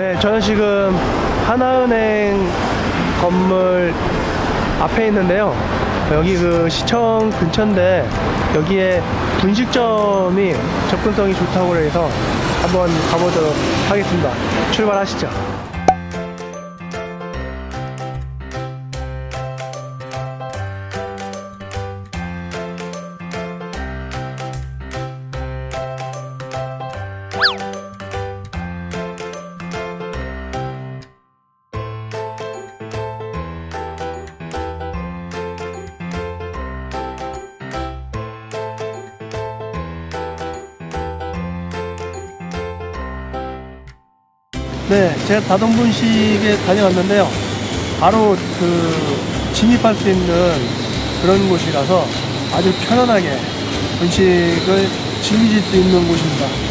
네, 저는 지금 하나은행 건물 앞에 있는데요. 여기 그 시청 근처인데 여기에 분식점이 접근성이 좋다고 해서 한번 가보도록 하겠습니다. 출발하시죠. 네, 제가 다동분식에 다녀왔는데요. 바로 그 진입할 수 있는 그런 곳이라서 아주 편안하게 분식을 즐기실 수 있는 곳입니다.